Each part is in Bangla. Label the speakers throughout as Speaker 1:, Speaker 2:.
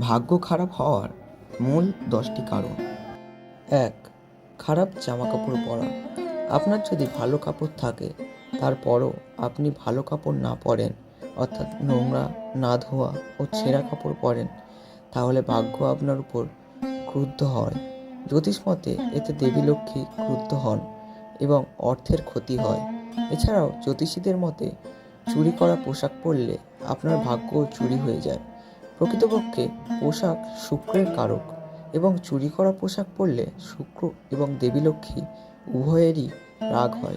Speaker 1: ভাগ্য খারাপ হওয়ার মূল দশটি কারণ। এক, খারাপ জামা কাপড় পরা। আপনার যদি ভালো কাপড় থাকে, তারপরও আপনি ভালো কাপড় না পরেন, অর্থাৎ নোংরা, না ধোয়া ও ছেঁড়া কাপড় পরেন, তাহলে ভাগ্য আপনার উপর ক্রুদ্ধ হয়। জ্যোতিষ মতে, এতে দেবী লক্ষ্মী ক্রুদ্ধ হন এবং অর্থের ক্ষতি হয়। এছাড়াও জ্যোতিষীদের মতে, চুরি করা পোশাক পরলে আপনার ভাগ্য চুরি হয়ে যায়। প্রকৃতপক্ষে পোশাক শুক্রের কারক এবং চুরি করা পোশাক পরলে শুক্র এবং দেবী লক্ষ্মী উভয়েরই রাগ হয়।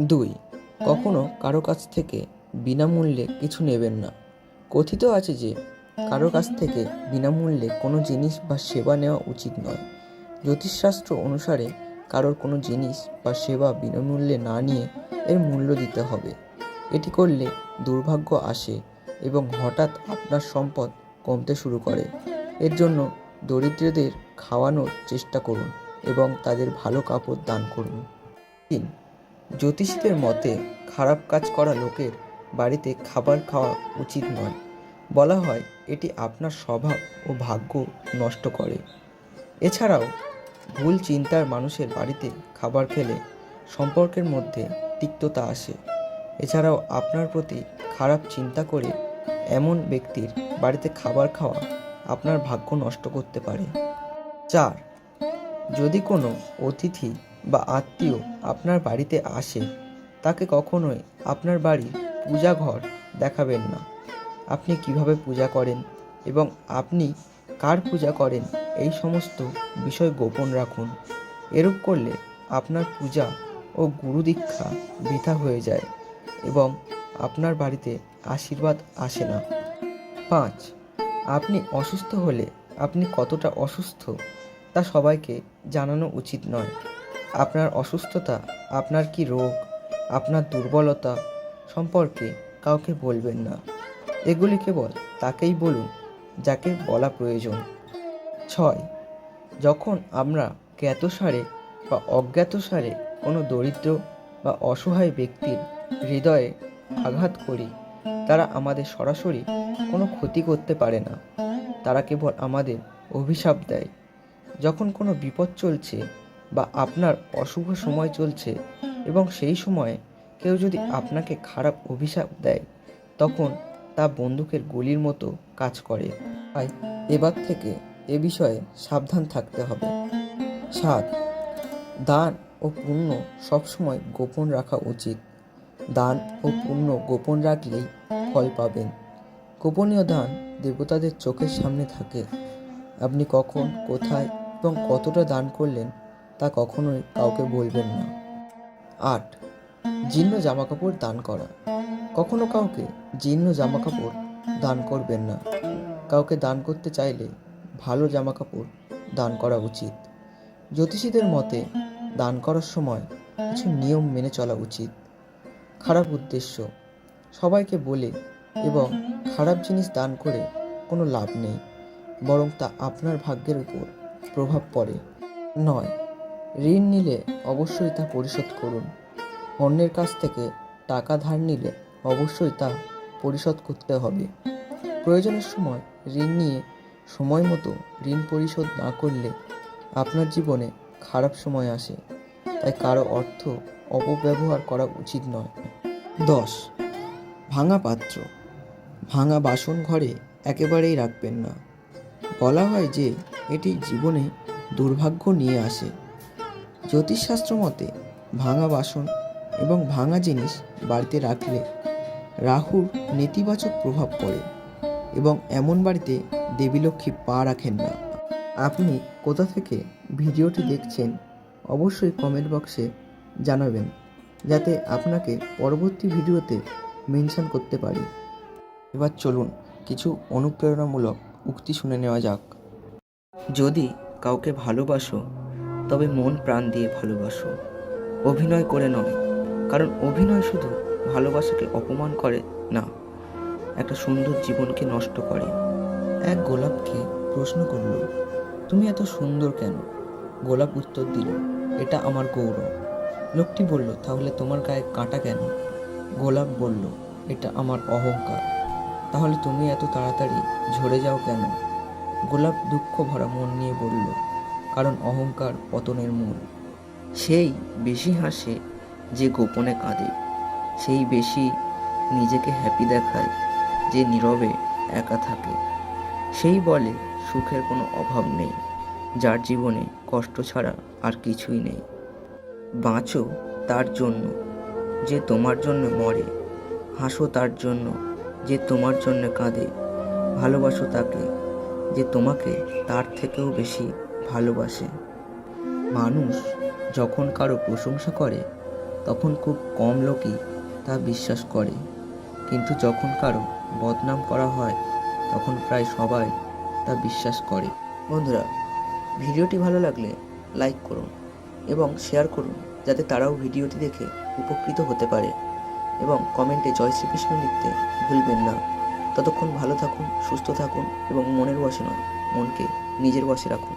Speaker 1: দুই, কখনো কারও কাছ থেকে বিনামূল্যে কিছু নেবেন না। কথিত আছে যে, কারও কাছ থেকে বিনামূল্যে কোনো জিনিস বা সেবা নেওয়া উচিত নয়। জ্যোতিষশাস্ত্র অনুসারে কারোর কোনো জিনিস বা সেবা বিনামূল্যে না নিয়ে এর মূল্য দিতে হবে। এটি করলে দুর্ভাগ্য আসে এবং হঠাৎ আপনার সম্পদ কমতে শুরু করে। এর জন্য দরিদ্রদের খাওয়ানোর চেষ্টা করুন এবং তাদের ভালো কাপড় দান করুন। তিন, জ্যোতিষীদের মতে খারাপ কাজ করা লোকের বাড়িতে খাবার খাওয়া উচিত নয়। বলা হয়, এটি আপনার স্বভাব ও ভাগ্য নষ্ট করে। এছাড়াও, ভুল চিন্তার মানুষের বাড়িতে খাবার খেলে সম্পর্কের মধ্যে তিক্ততা আসে। এছাড়াও আপনার প্রতি খারাপ চিন্তা করে এমন ব্যক্তির বাড়িতে খাবার খাওয়া আপনার ভাগ্য নষ্ট করতে পারে। চার, যদি কোনো অতিথি বা আত্মীয় আপনার বাড়িতে আসে, তাকে কখনোই আপনার বাড়ির পূজা ঘর দেখাবেন না। আপনি কীভাবে পূজা করেন এবং আপনি কার পূজা করেন, এই সমস্ত বিষয় গোপন রাখুন। এরূপ করলে আপনার পূজা ও গুরু দীক্ষা বৃথা হয়ে যায় এবং আপনার বাড়িতে আশীর্বাদ আসে না। পাঁচ, আপনি অসুস্থ হলে আপনি কতটা অসুস্থ তা সবাইকে জানানো উচিত নয়। আপনার অসুস্থতা, আপনার কি রোগ, আপনার দুর্বলতা সম্পর্কে কাউকে বলবেন না। এগুলি কেবল তাকেই বলুন, যাকে বলা প্রয়োজন। ছয়, যখন আমরা জ্ঞাতসারে বা অজ্ঞাতসারে কোনো দরিদ্র বা অসহায় ব্যক্তির হৃদয়ে আঘাত করি, তারা আমাদের সরাসরি কোনো ক্ষতি করতে পারে না। তারা কেবল আমাদের অভিশাপ দেয়। যখন কোনো বিপদ চলছে বা আপনার অশুভ সময় চলছে এবং সেই সময়ে কেউ যদি আপনাকে খারাপ অভিশাপ দেয়, তখন তা বন্দুকের গুলির মতো কাজ করে। তাই এবার থেকে এ বিষয়ে সাবধান থাকতে হবে। সাত, দান ও পুণ্য সবসময় গোপন রাখা উচিত। দান ও পুণ্য গোপন রাখলেই ফল পাবেন। গোপনীয় দান দেবতাদের চোখের সামনে থাকে। আপনি কখন, কোথায় এবং কতটা দান করলেন তা কখনোই কাউকে বলবেন না। আট, জীর্ণ জামাকাপড় দান করা। কখনো কাউকে জীর্ণ জামাকাপড় দান করবেন না। কাউকে দান করতে চাইলে ভালো জামাকাপড় দান করা উচিত। জ্যোতিষীদের মতে দান করার সময় কিছু নিয়ম মেনে চলা উচিত। খারাপ উদ্দেশ্য। সবাইকে বলে এবং খারাপ জিনিস দান করে কোনো লাভ নেই, বরং তা আপনার ভাগ্যের উপর প্রভাব পড়ে। নয়, ঋণ নিলে অবশ্যই তা পরিশোধ করুন। অন্যের কাছ থেকে টাকা ধার নিলে অবশ্যই তা পরিশোধ করতে হবে। প্রয়োজনের সময় ঋণ নিয়ে সময় মতো ঋণ পরিশোধ না করলে আপনার জীবনে খারাপ সময় আসে। তাই কারও অর্থ অপব্যবহার করা উচিত নয়। দশ। ভাঙা পাত্র। ভাঙা বাসন ঘরে একেবারেই রাখবেন না। বলা হয় যে, এটি জীবনে দুর্ভাগ্য নিয়ে আসে। জ্যোতিষশাস্ত্র মতে, ভাঙা বাসন এবং ভাঙা জিনিস বাড়িতে রাখলে রাহুর নেতিবাচক প্রভাব পড়ে এবং এমন বাড়িতে দেবীলক্ষ্মী পা রাখেন না। আপনি কোথা থেকে ভিডিওটি দেখছেন, অবশ্যই কমেন্ট বক্সে জানাবেন। যাতে আপনাকে পরবর্তী ভিডিওতে মেনশন করতে পারি। এবার চলুন কিছু অনুপ্রেরণামূলক উক্তি শুনে নেওয়া যাক। যদি কাউকে ভালোবাসো, তবে মন প্রাণ দিয়ে ভালোবাসো। অভিনয় করে নয়, কারণ অভিনয় শুধু ভালোবাসাকে অপমান করে না, একটা সুন্দর জীবনকে নষ্ট করে। এক গোলাপকে প্রশ্ন করল, তুমি এত সুন্দর কেন? গোলাপ উত্তর দিল, এটা আমার গৌরব। লোকটি বলল, তাহলে তোমার গায়ে কাঁটা কেন? গোলাপ বলল, এটা আমার অহংকার। তাহলে তুমি এত তাড়াতাড়ি ঝরে যাও কেন? গোলাপ দুঃখ ভরা মন নিয়ে বলল, কারণ অহংকার পতনের মূল। সেই বেশি হাসে যে গোপনে কাঁদে। সেই বেশি নিজেকে হ্যাপি দেখায় যে নীরবে একা থাকে। সেই বলে সুখের কোনো অভাব নেই। যার জীবনে কষ্ট ছাড়া আর কিছুই নেই। বাঁচো তার জন্য, যে তোমার জন্য মরে। হাসো তার জন্য, যে তোমার জন্য কাঁদে। ভালোবাসো তাকে, যে তোমাকে তার থেকেও বেশি ভালোবাসে। মানুষ যখন কারও প্রশংসা করে, তখন খুব কম লোকই তা বিশ্বাস করে। কিন্তু যখন কারও বদনাম করা হয়, তখন প্রায় সবাই তা বিশ্বাস করে। বন্ধুরা, ভিডিওটি ভালো লাগলে লাইক করুন। এবং শেয়ার করুন, যাতে তারাও ভিডিওটি দেখে উপকৃত হতে পারে এবং কমেন্টে জয় শ্রীকৃষ্ণ লিখতে ভুলবেন না। ততক্ষণ ভালো থাকুন, সুস্থ থাকুন এবং মনের বসে নয়, মনকে নিজের বসে রাখুন।